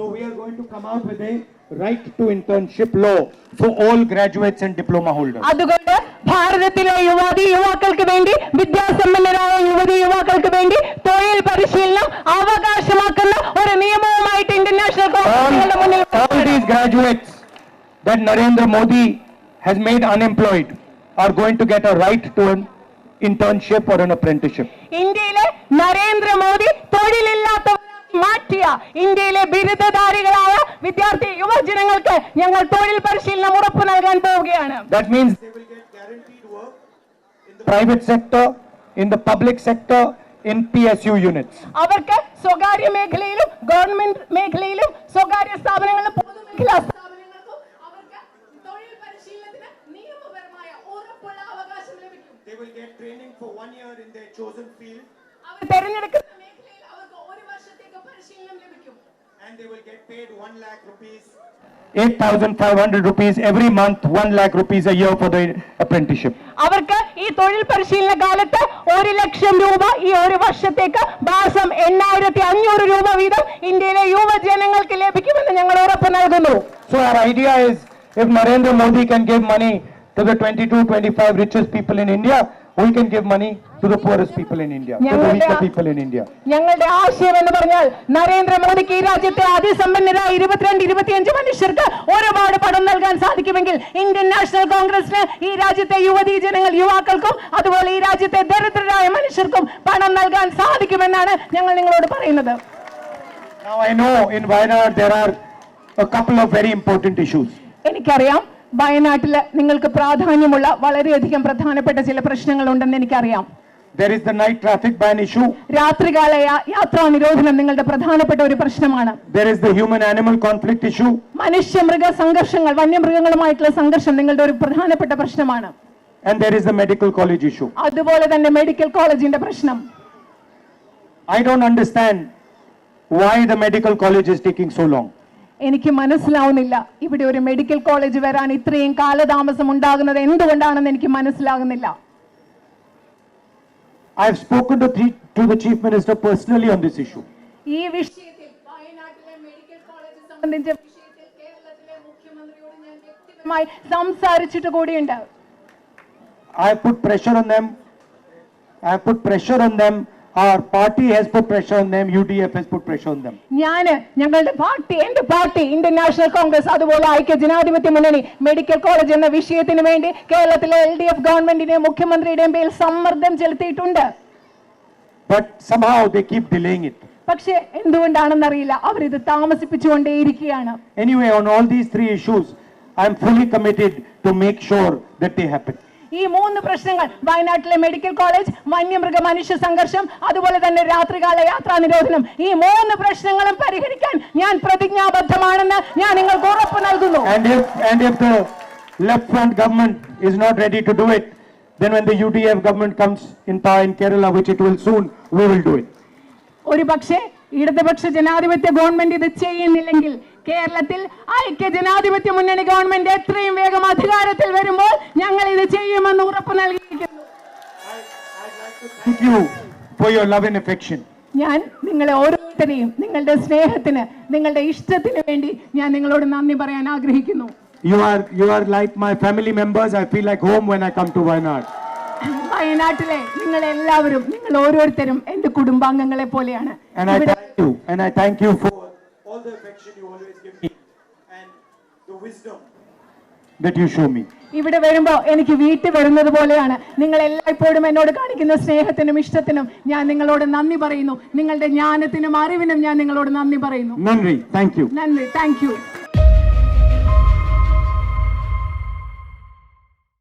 So we are going to come out with a right to internship law for all graduates and diploma holders. അതുകൊണ്ട് ഭാരതത്തിലെ യുവതി യുവാക്കൾക്ക് വേണ്ടി വിദ്യാസമ്പന്നരായ യുവതി യുവാക്കൾക്ക് വേണ്ടി തൊഴിൽ പരിശീലനം അവകാശമാക്കുന്ന ഒരു നിയമവുമായിട്ട് ഇന്ത്യൻ നാഷണൽ കോൺഗ്രസ് All, മുന്നിൽ all these graduates that Narendra Modi has made unemployed are going to get a right to an internship or an apprenticeship. ഇന്ത്യയിലെ നരേന്ദ്രമോദി തൊഴിലില്ലാത്തവരെ മാറ്റിയ ഇന്ത്യയിലെ ബിരുദധാരികളായ വിദ്യാർത്ഥി യുവജനങ്ങൾക്ക് ഞങ്ങൾ തൊഴിൽ പരിശീലനം ഉറപ്പ് നൽകാൻ പോവുകയാണ് That means they will get guaranteed work in the private sector, in the public sector, in PSU units. അവർക്ക് സ്വകാര്യ മേഖലയിലും ഗവൺമെന്റ് മേഖലയിലും സ്വകാര്യ സ്ഥാപനങ്ങളിലും പൊതുമേഖലാ സ്ഥാപനങ്ങൾക്കും അവർക്ക് തൊഴിൽ പരിശീലനത്തിന് നിയമപരമായ ഉറപ്പുള്ള അവകാശം ലഭിക്കും They will get training for one year in their chosen field and they will get paid 1 lakh rupees. 8,500 rupees every month, 1 lakh rupees a year for the apprenticeship. അവർക്ക് ഈ തൊഴിൽ പരിശീലന കാലത്ത് ഒരു ലക്ഷം രൂപ ഈ ഒരു വർഷത്തേക്ക് മാസം എണ്ണായിരത്തി അഞ്ഞൂറ് രൂപ വീതം ഇന്ത്യയിലെ യുവജനങ്ങൾക്ക് ലഭിക്കുമെന്ന് ഞങ്ങൾ ഉറപ്പ് നൽകുന്നു So our idea is if Narendra Modi can give money to the 22, 25 richest people in India, we can give money to the poorest people in India, to the weaker people in India. ഞങ്ങളുടെ ആശയം എന്ന് പറഞ്ഞാൽ നരേന്ദ്രമോദിക്ക് ഈ രാജ്യത്തെ അതിസമ്പന്നരായ ഇരുപത്തിരണ്ട് ഇരുപത്തിയഞ്ച് മനുഷ്യർക്ക് ഒരുപാട് പണം നൽകാൻ സാധിക്കുമെങ്കിൽ ഇന്ത്യൻ നാഷണൽ കോൺഗ്രസിന് ഈ രാജ്യത്തെ യുവതീ ജനങ്ങൾ യുവാക്കൾക്കും അതുപോലെ ഈ രാജ്യത്തെ ദരിദ്രരായ മനുഷ്യർക്കും പണം നൽകാൻ സാധിക്കുമെന്നാണ് ഞങ്ങൾ നിങ്ങളോട് പറയുന്നത് Now I know in Wayanad there are a couple of very important issues. എനിക്കറിയാം വയനാട്ടിൽ നിങ്ങൾക്ക് പ്രാധാന്യമുള്ള വളരെയധികം പ്രധാനപ്പെട്ട ചില പ്രശ്നങ്ങളുണ്ടെന്ന് എനിക്കറിയാം There is the night traffic ban issue. രാത്രികാല യാത്രാ നിരോധനം നിങ്ങളുടെ പ്രധാനപ്പെട്ട ഒരു പ്രശ്നമാണ് There is the human animal conflict issue. മനുഷ്യ മൃഗ സംഘർഷങ്ങൾ വന്യമൃഗങ്ങളുമായിട്ടുള്ള സംഘർഷം നിങ്ങളുടെ ഒരു പ്രധാനപ്പെട്ട പ്രശ്നമാണ് And there is the medical college issue. അതുപോലെ തന്നെ മെഡിക്കൽ കോളേജിന്റെ പ്രശ്നം I don't understand why the medical college is taking so long. എനിക്ക് മനസ്സിലാവുന്നില്ല ഇവിടെ ഒരു മെഡിക്കൽ കോളേജ് വരാൻ ഇത്രയും കാലതാമസം ഉണ്ടാകുന്നത് എന്തുകൊണ്ടാണെന്ന് എനിക്ക് മനസ്സിലാകുന്നില്ല I've spoken to, the- to the chief minister personally on this issue. ഈ വിഷയത്തിൽ വയനാട്ടിലെ മെഡിക്കൽ കോളേജ് സംബന്ധിച്ച വിഷയത്തിൽ കേരളത്തിലെ മുഖ്യമന്ത്രിയോട് ഞാൻ വ്യക്തിപരമായി സംസാരിച്ചിട്ട് കൂടിയുണ്ട് I have put pressure on them. I have put pressure on them. Our party has put pressure on them. UDF has put pressure on them. ഞാന് ഞങ്ങളുടെ പാർട്ടി എന്റെ പാർട്ടി ഇന്ത്യൻ നാഷണൽ കോൺഗ്രസ് അതുപോലെ ഐക്യ ജനാധിപത്യ മുന്നണി മെഡിക്കൽ കോളേജ് എന്ന വിഷയത്തിന് വേണ്ടി കേരളത്തിലെ എൽ ഡി എഫ് ഗവൺമെന്റിന്റെയും മുഖ്യമന്ത്രിയുടെയും പേരിൽ സമ്മർദ്ദം ചെലുത്തിയിട്ടുണ്ട് But somehow they keep delaying it. പക്ഷെ എന്തുകൊണ്ടാണെന്നറിയില്ല അവരിത് താമസിപ്പിച്ചുകൊണ്ടേയിരിക്കുകയാണ് Anyway, on all these three issues, I am fully committed to make sure that they happen. ഈ മൂന്ന് പ്രശ്നങ്ങൾ വയനാട്ടിലെ മെഡിക്കൽ കോളേജ് വന്യമൃഗ മനുഷ്യ സംഘർഷം അതുപോലെ തന്നെ രാത്രികാല യാത്രാ നിരോധനം ഈ മൂന്ന് പ്രശ്നങ്ങളും പരിഹരിക്കാൻ ഞാൻ പ്രതിജ്ഞാബദ്ധമാണെന്ന് ഞാൻ നിങ്ങൾക്ക് ഉറപ്പ് നൽകുന്നു left front government is not ready to do it, then when the UDF government comes in power in Kerala, which it will soon, we will do it. ഒരു പക്ഷേ ഇടതുപക്ഷ ജനാധിപത്യ ഗവൺമെന്റ് ഇത് ചെയ്യുന്നില്ലെങ്കിൽ കേരളത്തിൽ ഐക്യ ജനാധിപത്യ മുന്നണി ഗവൺമെന്റ് എത്രയും വേഗം അധികാരത്തിൽ വരുമ്പോൾ ഞങ്ങൾ ഇത് ചെയ്യുമെന്ന് ഉറപ്പ് നൽകിയിരിക്കുന്നു ഞാൻ നിങ്ങളെ ഓരോരുത്തരെയും നിങ്ങളുടെ സ്നേഹത്തിന് നിങ്ങളുടെ ഇഷ്ടത്തിന് വേണ്ടി ഞാൻ നിങ്ങളോട് നന്ദി പറയാൻ ആഗ്രഹിക്കുന്നു You are, you are like my family members. I feel like home when I come to Wayanad. വയനാട്ടിലെ നിങ്ങൾ എല്ലാവരും നിങ്ങൾ ഓരോരുത്തരും എന്റെ കുടുംബാംഗങ്ങളെ പോലെയാണ് And I thank you, and I thank you for the affection you always give me and the wisdom that you show me. ഇവിടെ വരുമ്പോ എനിക്ക് വീട്ടിൽ വരുന്നത് പോലെയാണ്. നിങ്ങൾ എല്ലായ്പ്പോഴും എന്നോട് കാണിക്കുന്ന സ്നേഹത്തിനും ഇഷ്ടത്തിനും ഞാൻ നിങ്ങളോട് നന്ദി പറയുന്നു. നിങ്ങളുടെ ജ്ഞാനത്തിനും അറിവിനും ഞാൻ നിങ്ങളോട് നന്ദി പറയുന്നു. നന്ദി. താങ്ക് യു നന്ദി. Thank you